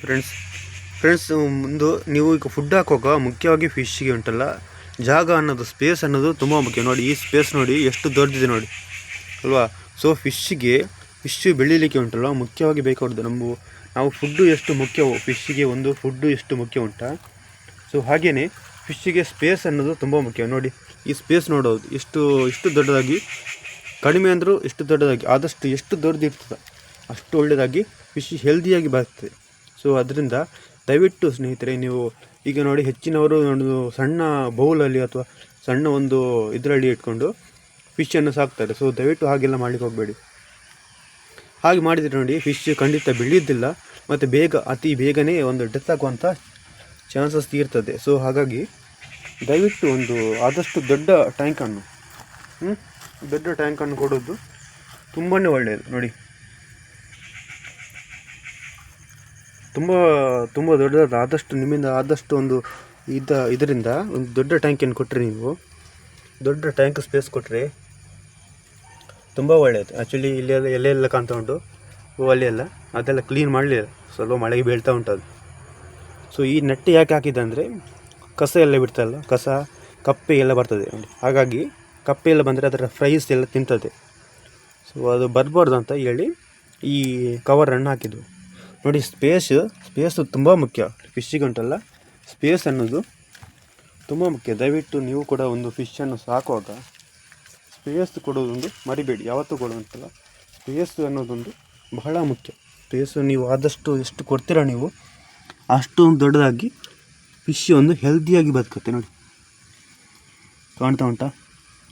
Friends friends ಮುಂದು ನೀವು ಈಗ ಫುಡ್ ಹಾಕುವಾಗ ಮುಖ್ಯವಾಗಿ ಫಿಶ್ಗೆ ಉಂಟಲ್ಲ, ಜಾಗ ಅನ್ನೋದು ಸ್ಪೇಸ್ ಅನ್ನೋದು ತುಂಬ ಮುಖ್ಯ. ನೋಡಿ, ಈ ಸ್ಪೇಸ್ ನೋಡಿ, ಎಷ್ಟು ದೊಡ್ಡದಿದೆ ನೋಡಿ. ಅಲ್ವಾ? ಸೊ ಫಿಶ್ಗೆ ಫಿಶ್ ಬೆಳೀಲಿಕ್ಕೆ ಉಂಟಲ್ಲ, ಮುಖ್ಯವಾಗಿ ಬೇಕಾಗುತ್ತೆ ನಮ್ಮ, ನಾವು ಫುಡ್ಡು ಎಷ್ಟು ಮುಖ್ಯವೋ ಫಿಶ್ಗೆ ಒಂದು ಫುಡ್ಡು ಎಷ್ಟು ಮುಖ್ಯ ಉಂಟ. ಸೊ ಹಾಗೆಯೇ ಫಿಶ್ಶಿಗೆ ಸ್ಪೇಸ್ ಅನ್ನೋದು ತುಂಬ ಮುಖ್ಯ. ನೋಡಿ, ಈ ಸ್ಪೇಸ್ ನೋಡೋದು, ಎಷ್ಟು ಎಷ್ಟು ದೊಡ್ಡದಾಗಿ, ಕಡಿಮೆ ಅಂದರೂ ಎಷ್ಟು ದೊಡ್ಡದಾಗಿ, ಆದಷ್ಟು ಎಷ್ಟು ದೊಡ್ಡದಿರ್ತದೆ, ಅಷ್ಟು ಒಳ್ಳೆಯದಾಗಿ ಫಿಶ್ ಹೆಲ್ದಿಯಾಗಿ ಬರ್ತದೆ. ಸೊ ಅದರಿಂದ ದಯವಿಟ್ಟು ಸ್ನೇಹಿತರೆ, ನೀವು ಈಗ ನೋಡಿ ಹೆಚ್ಚಿನವರು ಒಂದು ಸಣ್ಣ ಬೌಲಲ್ಲಿ ಅಥವಾ ಸಣ್ಣ ಒಂದು ಇದರಲ್ಲಿ ಇಟ್ಕೊಂಡು ಫಿಶನ್ನು ಸಾಕ್ತಾರೆ. ಸೊ ದಯವಿಟ್ಟು ಹಾಗೆಲ್ಲ ಮಾಡಲಿಕ್ಕೆ ಹೋಗಬೇಡಿ. ಹಾಗೆ ಮಾಡಿದರೆ ನೋಡಿ ಫಿಶ್ ಖಂಡಿತ ಬೆಳೆಯೋದಿಲ್ಲ ಮತ್ತು ಬೇಗ, ಅತಿ ಬೇಗನೆ ಒಂದು ಡೆತ್ ಆಗುವಂಥ ಚಾನ್ಸಸ್ ತೀರ್ತದೆ. ಸೊ ಹಾಗಾಗಿ ದಯವಿಟ್ಟು ಒಂದು ಆದಷ್ಟು ದೊಡ್ಡ ಟ್ಯಾಂಕನ್ನು ದೊಡ್ಡ ಟ್ಯಾಂಕನ್ನು ಕೊಡೋದು ತುಂಬಾ ಒಳ್ಳೆಯದು ನೋಡಿ. ತುಂಬ ತುಂಬ ದೊಡ್ಡದಾದ, ಆದಷ್ಟು ನಿಮ್ಮಿಂದ ಆದಷ್ಟು ಒಂದು ಇದ, ಇದರಿಂದ ಒಂದು ದೊಡ್ಡ ಟ್ಯಾಂಕಿನ ಕೊಟ್ಟರೆ ನೀವು? ದೊಡ್ಡ ಟ್ಯಾಂಕ್ ಸ್ಪೇಸ್ ಕೊಟ್ಟರೆ ತುಂಬ ಒಳ್ಳೆಯದು ಆ್ಯಕ್ಚುಲಿ ಇಲ್ಲೆಲ್ಲ ಎಲ್ಲ ಕಾಣ್ತಾ ಉಂಟು. ಅಲ್ಲಿ ಎಲ್ಲ. ಅದೆಲ್ಲ ಕ್ಲೀನ್ ಮಾಡಲಿಲ್ಲ ಸ್ವಲ್ಪ ಮಳೆಗೆ ಬೀಳ್ತಾ ಉಂಟು ಅದು. ಸೊ ಈ ನೆಟ್ಟು ಯಾಕೆ ಹಾಕಿದ್ದೆ ಅಂದರೆ, ಕಸ ಎಲ್ಲ ಬಿಡ್ತಲ್ಲ ಕಸ, ಕಪ್ಪೆ ಎಲ್ಲ ಬರ್ತದೆ. ಹಾಗಾಗಿ, ಕಪ್ಪೆ ಎಲ್ಲ ಬಂದರೆ ಅದರ ಫ್ರೈಸ್ ಎಲ್ಲ ತಿಂತದೆ. ಸೊ ಅದು ಬರಬಾರ್ದು ಅಂತ ಹೇಳಿ ಈ ಕವರನ್ನು ಹಾಕಿದ್ದು. ನೋಡಿ ಸ್ಪೇಸ್ ಸ್ಪೇಸ್ ತುಂಬ ಮುಖ್ಯ. ಫಿಶ್ಶಿಗೆ ಉಂಟಲ್ಲ. ಸ್ಪೇಸ್ ಅನ್ನೋದು ತುಂಬ ಮುಖ್ಯ. ದಯವಿಟ್ಟು ನೀವು ಕೂಡ ಒಂದು ಫಿಶನ್ನು ಸಾಕುವಾಗ ಸ್ಪೇಸ್ ಕೊಡೋದೊಂದು ಮರಿಬೇಡಿ. ಯಾವತ್ತೂ ಕೊಡುವಂತಲ್ಲ. ಸ್ಪೇಸ್ ಅನ್ನೋದೊಂದು ಬಹಳ ಮುಖ್ಯ. ಸ್ಪೇಸ್ ನೀವು ಆದಷ್ಟು ಎಷ್ಟು ಕೊಡ್ತೀರಾ ನೀವು, ಅಷ್ಟೊಂದು ದೊಡ್ಡದಾಗಿ ಫಿಶ್ ಒಂದು ಹೆಲ್ದಿಯಾಗಿ ಬದುಕುತ್ತೆ ನೋಡಿ. ಕಾಣ್ತಾ ಉಂಟಾ?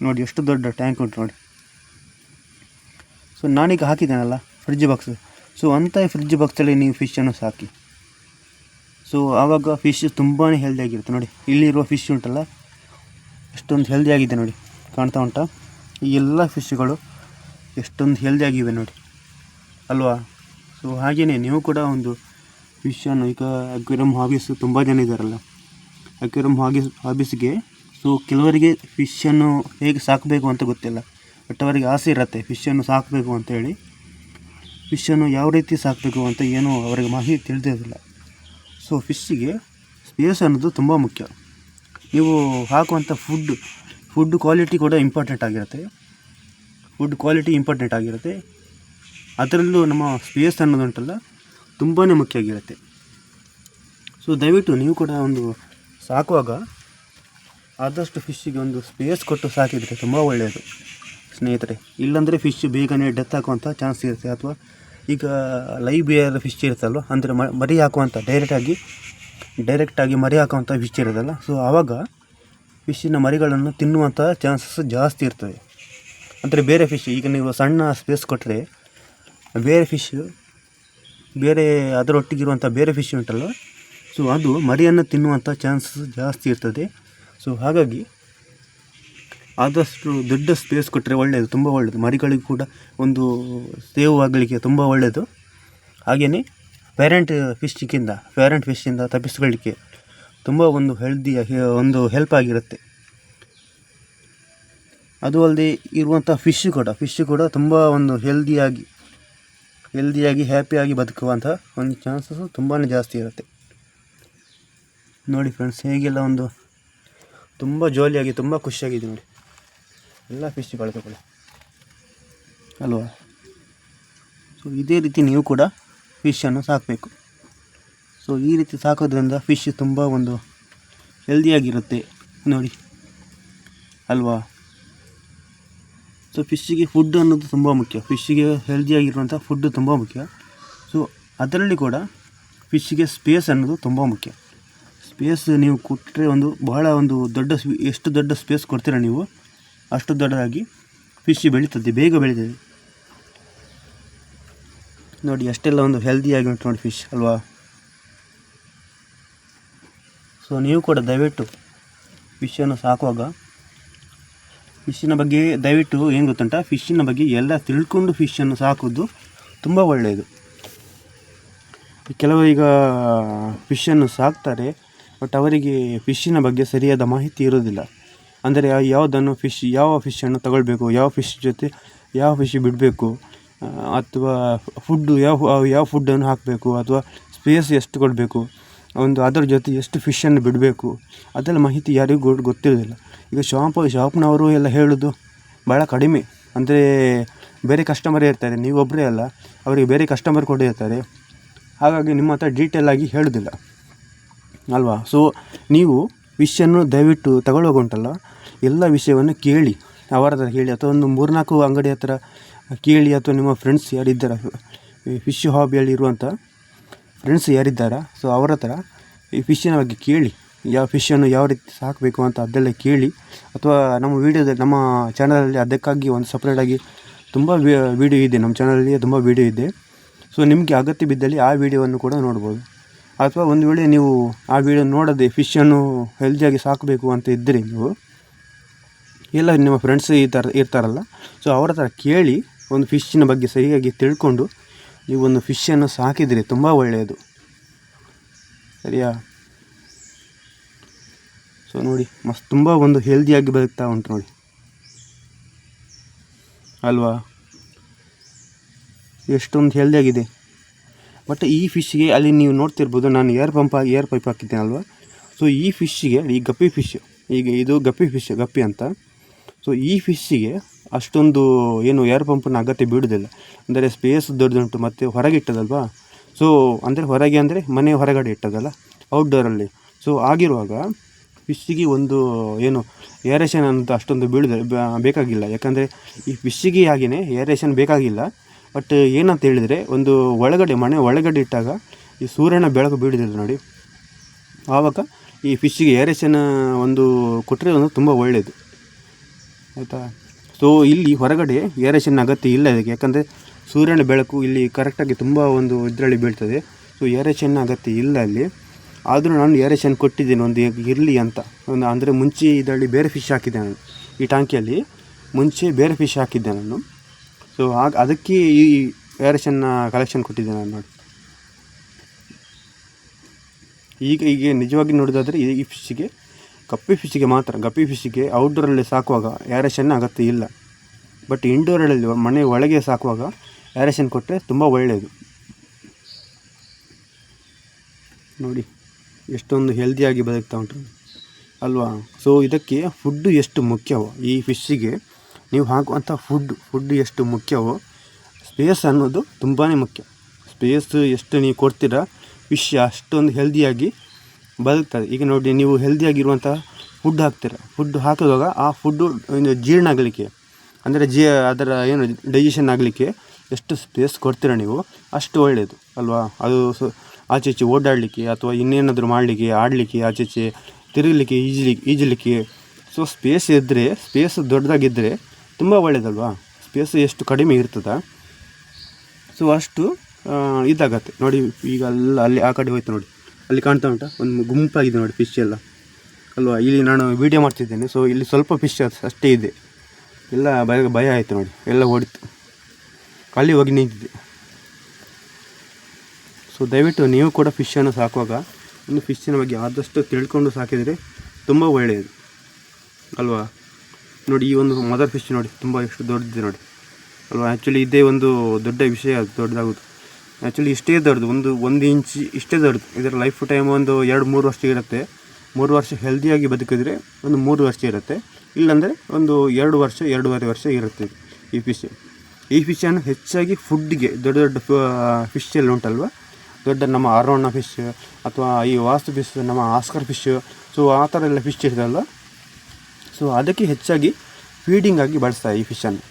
ನೋಡಿ, ಎಷ್ಟು ದೊಡ್ಡ ಟ್ಯಾಂಕ್ ಉಂಟು ನೋಡಿ. ಸೊ ನಾನೀಗ ಹಾಕಿದ್ದೇನಲ್ಲ ಫ್ರಿಡ್ಜ್ ಬಾಕ್ಸ್ ಸೊ ಅಂಥ ಫ್ರಿಡ್ಜ್ ಬಾಕ್ಸಲ್ಲಿ ನೀವು ಫಿಶನ್ನು ಸಾಕಿ. ಸೊ ಆವಾಗ ಫಿಶ್ ತುಂಬಾ ಹೆಲ್ದಿಯಾಗಿರುತ್ತೆ ನೋಡಿ. ಇಲ್ಲಿರುವ ಫಿಶ್ ಉಂಟಲ್ಲ, ಎಷ್ಟೊಂದು ಹೆಲ್ದಿಯಾಗಿದೆ ನೋಡಿ. ಕಾಣ್ತಾ ಉಂಟಾ? ಈ ಎಲ್ಲ ಫಿಶ್ಗಳು ಎಷ್ಟೊಂದು ಹೆಲ್ದಿಯಾಗಿವೆ ನೋಡಿ. ಅಲ್ವಾ? ಸೊ ಹಾಗೆಯೇ ನೀವು ಕೂಡ ಒಂದು ಫಿಶನ್ನು ಈಗ ಅಕ್ವೇರಿಯಂ ಹಾಬೀಸ್ ತುಂಬ ಜನ ಇದ್ದಾರಲ್ಲ ಅಕ್ವೇರಿಯಂ ಹಾಬೀಸ್ ಹಾಬೀಸ್ಗೆ ಸೊ ಕೆಲವರಿಗೆ ಫಿಶನ್ನು ಹೇಗೆ ಸಾಕಬೇಕು ಅಂತ ಗೊತ್ತಿಲ್ಲ. ಬಟ್ ಅವರಿಗೆ ಆಸೆ ಇರುತ್ತೆ ಫಿಶನ್ನು ಸಾಕಬೇಕು ಅಂತೇಳಿ ಫಿಶನ್ನು ಯಾವ ರೀತಿ ಸಾಕಬೇಕು ಅಂತ ಏನೂ ಅವರಿಗೆ ಮಾಹಿತಿ ತಿಳಿದಿರೋದಿಲ್ಲ ಸೊ ಫಿಶ್ಶಿಗೆ ಸ್ಪೇಸ್ ಅನ್ನೋದು ತುಂಬ ಮುಖ್ಯ. ನೀವು ಹಾಕುವಂಥ ಫುಡ್ ಫುಡ್ ಕ್ವಾಲಿಟಿ ಕೂಡ ಇಂಪಾರ್ಟೆಂಟ್ ಆಗಿರುತ್ತೆ. ಫುಡ್ ಕ್ವಾಲಿಟಿ ಇಂಪಾರ್ಟೆಂಟ್ ಆಗಿರುತ್ತೆ. ಅದರಲ್ಲೂ ನಮ್ಮ ಸ್ಪೇಸ್ ಅನ್ನೋದುಂಟಲ್ಲ ತುಂಬಾ ಮುಖ್ಯ ಆಗಿರುತ್ತೆ. ಸೊ ದಯವಿಟ್ಟು ನೀವು ಕೂಡ ಒಂದು ಸಾಕುವಾಗ ಆದಷ್ಟು ಫಿಶ್ಶಿಗೆ ಒಂದು ಸ್ಪೇಸ್ ಕೊಟ್ಟು ಸಾಕಿದರೆ ತುಂಬ ಒಳ್ಳೆಯದು. ಸ್ನೇಹಿತರೆ, ಇಲ್ಲಾಂದರೆ ಫಿಶ್ ಬೇಗನೆ ಡೆತ್ ಹಾಕುವಂಥ ಚಾನ್ಸ್ ಇರುತ್ತೆ, ಅಥವಾ ಈಗ ಲೈವ್ ಬಿಯರ್ ಫಿಶ್ ಇರುತ್ತಲ್ವ? ಅಂದರೆ ಮರಿ ಹಾಕುವಂಥ ಡೈರೆಕ್ಟಾಗಿ ಡೈರೆಕ್ಟಾಗಿ ಮರಿ ಹಾಕುವಂಥ ಫಿಶ್ ಇರೋದಲ್ಲ ಸೊ ಆವಾಗ ಫಿಶ್ಶಿನ ಮರಿಗಳನ್ನು ತಿನ್ನುವಂಥ ಚಾನ್ಸಸ್ ಜಾಸ್ತಿ ಇರ್ತದೆ. ಅಂದರೆ ಬೇರೆ ಫಿಶ್ ಈಗ ನೀವು ಸಣ್ಣ ಸ್ಪೇಸ್ ಕೊಟ್ಟರೆ ಬೇರೆ ಫಿಶ್ ಬೇರೆ ಅದರೊಟ್ಟಿಗಿರುವಂಥ ಬೇರೆ ಫಿಶ್ ಉಂಟಲ್ಲ? ಸೊ ಅದು ಮರಿಯನ್ನು ತಿನ್ನುವಂಥ ಚಾನ್ಸಸ್ ಜಾಸ್ತಿ ಇರ್ತದೆ. ಸೊ ಹಾಗಾಗಿ ಆದಷ್ಟು ದೊಡ್ಡ ಸ್ಪೇಸ್ ಕೊಟ್ಟರೆ ಒಳ್ಳೆಯದು ತುಂಬ ಒಳ್ಳೆಯದು ಮರಿಗಳಿಗೆ ಕೂಡ ಒಂದು ಸೇವ್ ಆಗಲಿಕ್ಕೆ ತುಂಬ ಒಳ್ಳೆಯದು ಹಾಗೆಯೇ ಪೇರೆಂಟ್ ಫಿಶ್ಗಿಂತ ಪೇರೆಂಟ್ ಫಿಶ್ಶಿಂದ ತಪ್ಪಿಸ್ಕೊಳ್ಳಿಕ್ಕೆ ತುಂಬ ಒಂದು ಹೆಲ್ದಿ ಒಂದು ಹೆಲ್ಪ್ ಆಗಿರುತ್ತೆ. ಅದು ಅಲ್ಲದೆ ಇರುವಂಥ ಫಿಶ್ ಕೂಡ ಫಿಶ್ ಕೂಡ ತುಂಬ ಒಂದು ಹೆಲ್ದಿಯಾಗಿ ಹೆಲ್ದಿಯಾಗಿ ಹ್ಯಾಪಿಯಾಗಿ ಬದುಕುವಂಥ ಒಂದು ಚಾನ್ಸಸ್ಸು ತುಂಬಾ ಜಾಸ್ತಿ ಇರುತ್ತೆ. ನೋಡಿ ಫ್ರೆಂಡ್ಸ್ ಹೇಗೆಲ್ಲ ಒಂದು ತುಂಬ ಜೋಲಿಯಾಗಿ ತುಂಬ ಖುಷಿಯಾಗಿದೆ ನೋಡಿ. ಎಲ್ಲ ಫಿಶ್ಗಳು ತಗೊಳ್ಳಿ ಅಲ್ವಾ? ಸೊ ಇದೇ ರೀತಿ ನೀವು ಕೂಡ ಫಿಶನ್ನು ಸಾಕಬೇಕು. ಸೊ ಈ ರೀತಿ ಸಾಕೋದ್ರಿಂದ ಫಿಶ್ ತುಂಬ ಒಂದು ಹೆಲ್ದಿಯಾಗಿರುತ್ತೆ ನೋಡಿ. ಅಲ್ವಾ? ಸೊ ಫಿಶ್ಶಿಗೆ ಫುಡ್ ಅನ್ನೋದು ತುಂಬ ಮುಖ್ಯ. ಫಿಶ್ಶಿಗೆ ಹೆಲ್ದಿಯಾಗಿರುವಂಥ ಫುಡ್ ತುಂಬ ಮುಖ್ಯ. ಸೊ ಅದರಲ್ಲಿ ಕೂಡ ಫಿಶ್ಶಿಗೆ ಸ್ಪೇಸ್ ಅನ್ನೋದು ತುಂಬ ಮುಖ್ಯ. ಸ್ಪೇಸ್ ನೀವು ಕೊಟ್ಟರೆ ಒಂದು ಬಹಳ ಒಂದು ದೊಡ್ಡ ಎಷ್ಟು ದೊಡ್ಡ ಸ್ಪೇಸ್ ಕೊಡ್ತೀರಾ ನೀವು? ಅಷ್ಟು ದೊಡ್ಡದಾಗಿ ಫಿಶ್ ಬೆಳೀತದೆ, ಬೇಗ ಬೆಳೀತದೆ. ನೋಡಿ, ಅಷ್ಟೆಲ್ಲ ಒಂದು ಹೆಲ್ದಿಯಾಗಿ ಉಂಟು ನೋಡಿ ಫಿಶ್ ಅಲ್ವಾ? ಸೊ ನೀವು ಕೂಡ ದಯವಿಟ್ಟು ಫಿಶನ್ನು ಸಾಕುವಾಗ ಫಿಶ್ಶಿನ ಬಗ್ಗೆ ದಯವಿಟ್ಟು ಏನು ಗೊತ್ತುಂಟ? ಫಿಶ್ಶಿನ ಬಗ್ಗೆ ಎಲ್ಲ ತಿಳ್ಕೊಂಡು ಫಿಶನ್ನು ಸಾಕೋದು ತುಂಬ ಒಳ್ಳೆಯದು. ಕೆಲವು ಈಗ ಫಿಶನ್ನು ಸಾಕ್ತಾರೆ ಬಟ್ ಅವರಿಗೆ ಫಿಶ್ಶಿನ ಬಗ್ಗೆ ಸರಿಯಾದ ಮಾಹಿತಿ ಇರೋದಿಲ್ಲ ಅಂದರೆ ಯಾವುದನ್ನು ಫಿಶ್ ಯಾವ ಫಿಶನ್ನು ತಗೊಳ್ಬೇಕು, ಯಾವ ಫಿಶ್ ಜೊತೆ ಯಾವ ಫಿಶ್ ಬಿಡಬೇಕು ಅಥವಾ ಫುಡ್ಡು ಯಾವ ಯಾವ ಫುಡ್ಡನ್ನು ಹಾಕಬೇಕು, ಅಥವಾ ಸ್ಪೇಸ್ ಎಷ್ಟು ಕೊಡಬೇಕು, ಒಂದು ಅದರ ಜೊತೆ ಎಷ್ಟು ಫಿಶನ್ನು ಬಿಡಬೇಕು, ಅದೆಲ್ಲ ಮಾಹಿತಿ ಯಾರಿಗೂ ಗೊತ್ತಿರೋದಿಲ್ಲ. ಈಗ ಶಾಪ್ ಶಾಪ್ನವರು ಎಲ್ಲ ಹೇಳೋದು ಭಾಳ ಕಡಿಮೆ. ಅಂದರೆ ಬೇರೆ ಕಸ್ಟಮರೇ ಇರ್ತಾರೆ ನೀವೊಬ್ಬರೇ ಅಲ್ಲ, ಅವರಿಗೆ ಬೇರೆ ಕಸ್ಟಮರ್ ಕೂಡ ಇರ್ತಾರೆ. ಹಾಗಾಗಿ ನಿಮ್ಮ ಹತ್ರ ಡೀಟೇಲ್ ಆಗಿ ಹೇಳೋದಿಲ್ಲ. ಅಲ್ವಾ? ಸೊ ನೀವು ವಿಷಯನ್ನು ದಯವಿಟ್ಟು ತಗೊಳ್ಳುವಾಗ ಉಂಟಲ್ಲ ಎಲ್ಲ ವಿಷಯವನ್ನು ಕೇಳಿ ಅವರ ಹತ್ರ ಕೇಳಿ, ಅಥವಾ ಒಂದು ಮೂರ್ನಾಲ್ಕು ಅಂಗಡಿ ಹತ್ರ ಕೇಳಿ, ಅಥವಾ ನಿಮ್ಮ ಫ್ರೆಂಡ್ಸ್ ಯಾರಿದ್ದಾರೆ ಫಿಶ್ ಹಾಬಿಯಲ್ಲಿ ಇರುವಂಥ ಫ್ರೆಂಡ್ಸ್ ಯಾರಿದ್ದಾರಾ ಸೊ ಅವರ ಹತ್ರ ಈ ಫಿಶ್ಶಿನ ಬಗ್ಗೆ ಕೇಳಿ, ಯಾವ ಫಿಶ್ಶನ್ನು ಯಾವ ರೀತಿ ಸಾಕಬೇಕು ಅಂತ ಅದೆಲ್ಲ ಕೇಳಿ, ಅಥವಾ ನಮ್ಮ ವೀಡಿಯೋದಲ್ಲಿ ನಮ್ಮ ಚಾನಲಲ್ಲಿ ಅದಕ್ಕಾಗಿ ಒಂದು ಸಪ್ರೇಟಾಗಿ ತುಂಬ ವಿಡಿಯೋ ಇದೆ, ನಮ್ಮ ಚಾನಲಲ್ಲಿ ತುಂಬ ವೀಡಿಯೋ ಇದೆ ಸೊ ನಿಮಗೆ ಅಗತ್ಯ ಬಿದ್ದಲ್ಲಿ ಆ ವಿಡಿಯೋವನ್ನು ಕೂಡ ನೋಡ್ಬೋದು. ಅಥವಾ ಒಂದು ವೇಳೆ ನೀವು ಆ ವಿಡಿಯೋ ನೋಡದೆ ಫಿಶನ್ನು ಹೆಲ್ದಿಯಾಗಿ ಸಾಕಬೇಕು ಅಂತ ಇದ್ದರೆ ನೀವು ಎಲ್ಲ ನಿಮ್ಮ ಫ್ರೆಂಡ್ಸ್ ಈ ಥರ ಇರ್ತಾರಲ್ಲ ಸೊ ಅವರ ಹತ್ರ ಕೇಳಿ ಒಂದು ಫಿಶ್ಶಿನ ಬಗ್ಗೆ ಸರಿಯಾಗಿ ತಿಳ್ಕೊಂಡು ನೀವು ಒಂದು ಫಿಶನ್ನು ಸಾಕಿದರೆ ತುಂಬ ಒಳ್ಳೆಯದು. ಸರಿಯಾ? ಸೊ ನೋಡಿ, ಮಸ್ತ್ ತುಂಬ ಒಂದು ಹೆಲ್ದಿಯಾಗಿ ಬದುಕ್ತಾ ಉಂಟು ನೋಡಿ. ಅಲ್ವಾ? ಎಷ್ಟೊಂದು ಹೆಲ್ದಿಯಾಗಿದೆ ಬಟ್ ಈ ಫಿಶ್ಗೆ ಅಲ್ಲಿ ನೀವು ನೋಡ್ತಿರ್ಬೋದು, ನಾನು ಏರ್ ಪಂಪ್ ಏರ್ ಪೈಪ್ ಹಾಕಿದ್ದೇನಲ್ವ? ಸೊ ಈ ಫಿಶ್ಶಿಗೆ ಈ ಗಪ್ಪಿ ಫಿಶ್ ಈಗ ಇದು ಗಪ್ಪಿ ಫಿಶ್ ಗಪ್ಪಿ ಅಂತ. ಸೊ ಈ ಫಿಶ್ಶಿಗೆ ಅಷ್ಟೊಂದು ಏನು ಏರ್ ಪಂಪ್ನ ಅಗತ್ಯ ಬೀಳುವುದಿಲ್ಲ ಅಂದರೆ ಸ್ಪೇಸ್ ದೊಡ್ಡದುಂಟು, ಮತ್ತು ಹೊರಗೆ ಇಟ್ಟದಲ್ವಾ? ಸೊ ಅಂದರೆ ಹೊರಗೆ ಅಂದರೆ ಮನೆ ಹೊರಗಡೆ ಇಟ್ಟದಲ್ಲ ಔಟ್ಡೋರಲ್ಲಿ ಸೊ ಆಗಿರುವಾಗ ಫಿಶ್ಶಿಗೆ ಒಂದು ಏನು ಏರೇಷನ್ ಅಂತ ಅಷ್ಟೊಂದು ಬೀಳ ಬೇಕಾಗಿಲ್ಲ. ಯಾಕಂದರೆ ಈ ಫಿಶ್ಶಿಗೆ ಹಾಗೆಯೇ ಏರೇಷನ್ ಬೇಕಾಗಿಲ್ಲ. ಬಟ್ ಏನಂತ ಹೇಳಿದರೆ ಒಂದು ಒಳಗಡೆ, ಮನೆ ಒಳಗಡೆ ಇಟ್ಟಾಗ ಈ ಸೂರ್ಯನ ಬೆಳಕು ಬೀಳಿದಿಲ್ಲ ನೋಡಿ. ಆವಾಗ ಈ ಫಿಶ್ಶಿಗೆ ಏರೇಷನ್ ಒಂದು ಕೊಟ್ಟರೆ ಒಂದು ತುಂಬ ಒಳ್ಳೆಯದು ಆಯಿತಾ? ಸೊ ಇಲ್ಲಿ ಹೊರಗಡೆ ಏರೇಷನ್ ಅಗತ್ಯ ಇಲ್ಲ ಇದಕ್ಕೆ. ಯಾಕಂದರೆ ಸೂರ್ಯನ ಬೆಳಕು ಇಲ್ಲಿ ಕರೆಕ್ಟಾಗಿ ತುಂಬ ಒಂದು ಇದರಲ್ಲಿ ಬೀಳ್ತದೆ. ಸೊ ಏರೇಷನ್ ಅಗತ್ಯ ಇಲ್ಲ ಅಲ್ಲಿ. ಆದರೂ ನಾನು ಏರೇಷನ್ ಕೊಟ್ಟಿದ್ದೀನಿ, ಒಂದು ಇರಲಿ ಅಂತ. ಒಂದು ಅಂದರೆ ಮುಂಚೆ ಇದರಲ್ಲಿ ಬೇರೆ ಫಿಶ್ ಹಾಕಿದ್ದೆ ನಾನು. ಈ ಟಾಂಕಿಯಲ್ಲಿ ಮುಂಚೆ ಬೇರೆ ಫಿಶ್ ಹಾಕಿದ್ದೆ ನಾನು. ಸೊ ಆಗ ಅದಕ್ಕೆ ಈ ಏರೇಷನ್ನ ಕಲೆಕ್ಷನ್ ಕೊಟ್ಟಿದ್ದೆ ನಾನು ನೋಡಿ. ಈಗ ಈಗ ನಿಜವಾಗಿ ನೋಡೋದಾದರೆ ಈ ಫಿಶ್ಗೆ ಕಪ್ಪಿ ಫಿಶ್ಗೆ ಮಾತ್ರ, ಗಪ್ಪಿ ಫಿಶ್ಶಿಗೆ ಔಟ್ಡೋರಲ್ಲಿ ಸಾಕುವಾಗ ಏರೇಷನ್ ಅಗತ್ಯ ಇಲ್ಲ. ಬಟ್ ಇಂಡೋರಲ್ಲಿ ಮನೆ ಒಳಗೆ ಸಾಕುವಾಗ ಏರೇಷನ್ ಕೊಟ್ಟರೆ ತುಂಬ ಒಳ್ಳೆಯದು ನೋಡಿ, ಎಷ್ಟೊಂದು ಹೆಲ್ದಿಯಾಗಿ ಬದುಕ್ತಾ ಉಂಟು. ಅಲ್ವಾ? ಸೊ ಇದಕ್ಕೆ ಫುಡ್ಡು ಎಷ್ಟು ಮುಖ್ಯವೋ, ಈ ಫಿಶ್ಶಿಗೆ ನೀವು ಹಾಕುವಂಥ ಫುಡ್ ಫುಡ್ ಎಷ್ಟು ಮುಖ್ಯವೋ ಸ್ಪೇಸ್ ಅನ್ನೋದು ತುಂಬಾ ಮುಖ್ಯ. ಸ್ಪೇಸ್ ಎಷ್ಟು ನೀವು ಕೊಡ್ತೀರಾ ವಿಷಯ ಅಷ್ಟೊಂದು ಹೆಲ್ದಿಯಾಗಿ ಬದುಕ್ತದೆ. ಈಗ ನೋಡಿ, ನೀವು ಹೆಲ್ದಿಯಾಗಿರುವಂಥ ಫುಡ್ ಹಾಕ್ತೀರ. ಫುಡ್ ಹಾಕಿದಾಗ ಆ ಫುಡ್ಡು ಜೀರ್ಣ ಆಗಲಿಕ್ಕೆ, ಅಂದರೆ ಜೀ, ಅದರ ಏನು ಡೈಜೆಷನ್ ಆಗಲಿಕ್ಕೆ ಎಷ್ಟು ಸ್ಪೇಸ್ ಕೊಡ್ತೀರ ನೀವು, ಅಷ್ಟು ಒಳ್ಳೆಯದು ಅಲ್ವಾ? ಅದು ಆಚೆ ಈಚೆ ಓಡಾಡಲಿಕ್ಕೆ ಅಥವಾ ಇನ್ನೇನಾದರೂ ಮಾಡಲಿಕ್ಕೆ, ಆಡಲಿಕ್ಕೆ, ಆಚೆ ಈಚೆ ತಿರುಗಲಿಕ್ಕೆ, ಈಜಲಿಕ್ಕೆ ಈಜಲಿಕ್ಕೆ. ಸೊ ಸ್ಪೇಸ್ ಇದ್ದರೆ ಸ್ಪೇಸ್ ದೊಡ್ಡದಾಗಿದ್ದರೆ ತುಂಬ ಒಳ್ಳೆಯದಲ್ವಾ ಸ್ಪೇಸ್ ಎಷ್ಟು ಕಡಿಮೆ ಇರ್ತದ? ಸೊ ಅಷ್ಟು ಇದಾಗತ್ತೆ. ನೋಡಿ, ಈಗ ಎಲ್ಲ ಅಲ್ಲಿ ಆ ಕಡೆ ಹೋಯ್ತು ನೋಡಿ. ಅಲ್ಲಿ ಕಾಣ್ತಾ ಉಂಟಾ? ಒಂದು ಗುಂಪಾಗಿದೆ ನೋಡಿ ಫಿಶ್ ಎಲ್ಲ. ಅಲ್ವಾ? ಇಲ್ಲಿ ನಾನು ವೀಡಿಯೋ ಮಾಡ್ತಿದ್ದೇನೆ. ಸೊ ಇಲ್ಲಿ ಸ್ವಲ್ಪ ಫಿಶ್ ಅಷ್ಟೇ ಇದೆ. ಎಲ್ಲ ಭಯ ಭಯ ಆಯಿತು ನೋಡಿ. ಎಲ್ಲ ಓಡಿತು. ಖಾಲಿ ಹೋಗಿ ನಿಂತಿದೆ ಸೊ ದಯವಿಟ್ಟು ನೀವು ಕೂಡ ಫಿಶನ್ನು ಸಾಕುವಾಗ, ಒಂದು ಫಿಶ್ಶಿನ ಬಗ್ಗೆ ಆದಷ್ಟು ತಿಳ್ಕೊಂಡು ಸಾಕಿದರೆ ತುಂಬ ಒಳ್ಳೆಯದು ಅಲ್ವಾ? ನೋಡಿ, ಈ ಒಂದು ಮದರ್ ಫಿಶ್ ನೋಡಿ, ತುಂಬ ಎಷ್ಟು ದೊಡ್ಡದಿದೆ ನೋಡಿ. ಅಲ್ವಾ? ಆ್ಯಕ್ಚುಲಿ ಇದೇ ಒಂದು ದೊಡ್ಡ ವಿಷಯ ಅದು ದೊಡ್ಡದಾಗೋದು ಆ್ಯಕ್ಚುಲಿ ಇಷ್ಟೇ ದೊಡ್ಡದು, ಒಂದು ಒಂದು ಇಂಚ್ ಇಷ್ಟೇ ದೊಡ್ಡದು. ಇದರ ಲೈಫ್ ಟೈಮ್ ಒಂದು ಎರಡು, ಮೂರು ವರ್ಷ ಇರುತ್ತೆ. ಮೂರು ವರ್ಷ ಹೆಲ್ದಿಯಾಗಿ ಬದುಕಿದ್ರೆ ಒಂದು ಮೂರು ವರ್ಷ ಇರುತ್ತೆ. ಇಲ್ಲಾಂದರೆ ಒಂದು ಎರಡು ವರ್ಷ, ಎರಡೂವರೆ ವರ್ಷ ಇರುತ್ತೆ ಈ ಫಿಶ್ ಈ ಫಿಶನ್ನು ಹೆಚ್ಚಾಗಿ ಫುಡ್ಗೆ ದೊಡ್ಡ ದೊಡ್ಡ ಫಿಶ್ ಎಲ್ಲ ಉಂಟಲ್ವ? ದೊಡ್ಡ ನಮ್ಮ ಅರೋಣ ಫಿಶ್ ಅಥವಾ ಈ ವಾಸ್ತು ಫಿಶ್ ನಮ್ಮ ಆಸ್ಕರ್ ಫಿಶ್ ಸೊ ಆ ಥರ ಎಲ್ಲ ಫಿಶ್ ಇರ್ತದಲ್ಲ ಸೊ ಅದಕ್ಕೆ ಹೆಚ್ಚಾಗಿ ಫೀಡಿಂಗ್ ಆಗಿ ಬಳಸ್ತಾರೆ ಈ ಫಿಶನ್ನು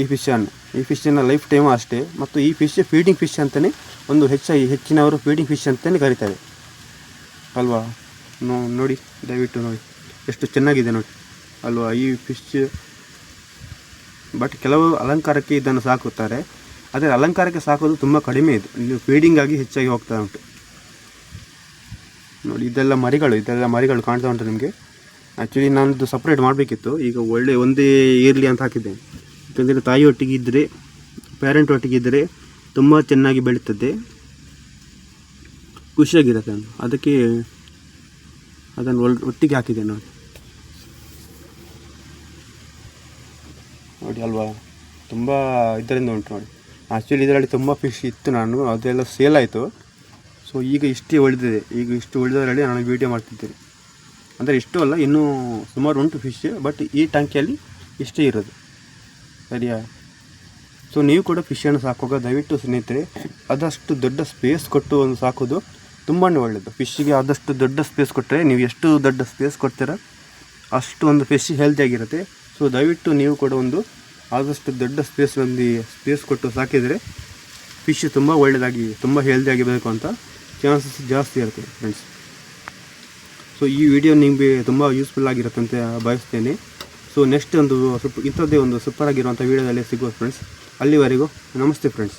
ಈ ಫಿಶನ್ನು ಈ ಫಿಶ್ಶಿನ ಲೈಫ್ ಟೈಮು ಅಷ್ಟೇ. ಮತ್ತು ಈ ಫಿಶ್ ಫೀಡಿಂಗ್ ಫಿಶ್ ಅಂತಲೇ ಒಂದು ಹೆಚ್ಚಾಗಿ ಹೆಚ್ಚಿನವರು ಫೀಡಿಂಗ್ ಫಿಶ್ ಅಂತಲೇ ಕರೀತಾರೆ. ಅಲ್ವಾ? ನೋಡಿ, ದಯವಿಟ್ಟು ನೋಡಿ. ಎಷ್ಟು ಚೆನ್ನಾಗಿದೆ ನೋಡಿ. ಅಲ್ವಾ? ಈ ಫಿಶ್ ಬಟ್ ಕೆಲವು ಅಲಂಕಾರಕ್ಕೆ ಇದನ್ನು ಸಾಕುತ್ತಾರೆ. ಆದರೆ ಅಲಂಕಾರಕ್ಕೆ ಸಾಕೋದು ತುಂಬ ಕಡಿಮೆ ಇದೆ. ಫೀಡಿಂಗ್ ಆಗಿ ಹೆಚ್ಚಾಗಿ ಹೋಗ್ತಾ ಉಂಟು. ನೋಡಿ, ಇದೆಲ್ಲ ಮರಿಗಳು ಇದೆಲ್ಲ ಮರಿಗಳು ಕಾಣ್ತಾ ಉಂಟು ನಿಮಗೆ. ಆ್ಯಕ್ಚುಲಿ ನಾನದು ಸಪ್ರೇಟ್ ಮಾಡಬೇಕಿತ್ತು. ಈಗ ಒಳ್ಳೆ ಒಂದೇ ಇರಲಿ ಅಂತ ಹಾಕಿದ್ದೆ. ಯಾಕಂದರೆ ತಾಯಿ ಒಟ್ಟಿಗೆ ಇದ್ದರೆ ಪೇರೆಂಟ್ ಒಟ್ಟಿಗೆ ಇದ್ದರೆ ತುಂಬ ಚೆನ್ನಾಗಿ ಬೆಳೀತದೆ. ಖುಷಿಯಾಗಿರುತ್ತೆ ಅದು. ಅದಕ್ಕೆ ಅದನ್ನು ಒಟ್ಟಿಗೆ ಹಾಕಿದೆ ನೋಡಿ. ನೋಡಿ ಅಲ್ವಾ? ತುಂಬ ಇದರಿಂದ ಉಂಟು ನೋಡಿ. ಆ್ಯಕ್ಚುಲಿ ಇದರಲ್ಲಿ ತುಂಬ ಫಿಶ್ ಇತ್ತು ನಾನು. ಅದೆಲ್ಲ ಸೇಲ್ ಆಯಿತು. ಸೊ ಈಗ ಇಷ್ಟೇ ಉಳಿದಿದೆ ಈಗ ಇಷ್ಟು ಒಳ್ಳೆದರಲ್ಲಿ ನಾನು ವೀಡಿಯೋ ಮಾಡ್ತಿದ್ದೇನೆ. ಅಂದರೆ ಇಷ್ಟು ಅಲ್ಲ, ಇನ್ನೂ ಸುಮಾರು ಉಂಟು ಫಿಶ್ ಬಟ್ ಈ ಟ್ಯಾಂಕಿಯಲ್ಲಿ ಇಷ್ಟೇ ಇರೋದು. ಸರಿಯಾ? ಸೊ ನೀವು ಕೂಡ ಫಿಶನ್ನು ಸಾಕುವಾಗ ದಯವಿಟ್ಟು ಸ್ನೇಹಿತರೆ, ಆದಷ್ಟು ದೊಡ್ಡ ಸ್ಪೇಸ್ ಕೊಟ್ಟು ಒಂದು ಸಾಕೋದು ತುಂಬಾ ಒಳ್ಳೆಯದು ಫಿಶ್ಶಿಗೆ ಆದಷ್ಟು ದೊಡ್ಡ ಸ್ಪೇಸ್ ಕೊಟ್ಟರೆ ನೀವು ಎಷ್ಟು ದೊಡ್ಡ ಸ್ಪೇಸ್ ಕೊಡ್ತೀರ, ಅಷ್ಟು ಒಂದು ಫಿಶ್ ಹೆಲ್ತಿಯಾಗಿರುತ್ತೆ ಸೊ ದಯವಿಟ್ಟು ನೀವು ಕೂಡ ಒಂದು ಆದಷ್ಟು ದೊಡ್ಡ ಸ್ಪೇಸ್ ಒಂದು ಸ್ಪೇಸ್ ಕೊಟ್ಟು ಸಾಕಿದರೆ ಫಿಶ್ ತುಂಬ ಒಳ್ಳೆಯದಾಗಿ ತುಂಬ ಹೆಲ್ದಿಯಾಗಿರಬೇಕು ಅಂತ ಚಾನ್ಸಸ್ ಜಾಸ್ತಿ ಇರುತ್ತೆ ಫ್ರೆಂಡ್ಸ್ ಸೊ ಈ ವಿಡಿಯೋ ನಿಮಗೆ ತುಂಬ ಯೂಸ್ಫುಲ್ ಆಗಿರುತ್ತೆ ಅಂತ ಭಾವಿಸ್ತೇನೆ. ಸೊ ನೆಕ್ಸ್ಟ್ ಒಂದು ಸೂಪ್ ಇಂಥದ್ದೇ ಒಂದು ಸೂಪರ್ ಆಗಿರುವಂಥ ವೀಡಿಯೋದಲ್ಲಿ ಸಿಗುವ ಫ್ರೆಂಡ್ಸ್ ಅಲ್ಲಿವರೆಗೂ ನಮಸ್ತೆ ಫ್ರೆಂಡ್ಸ್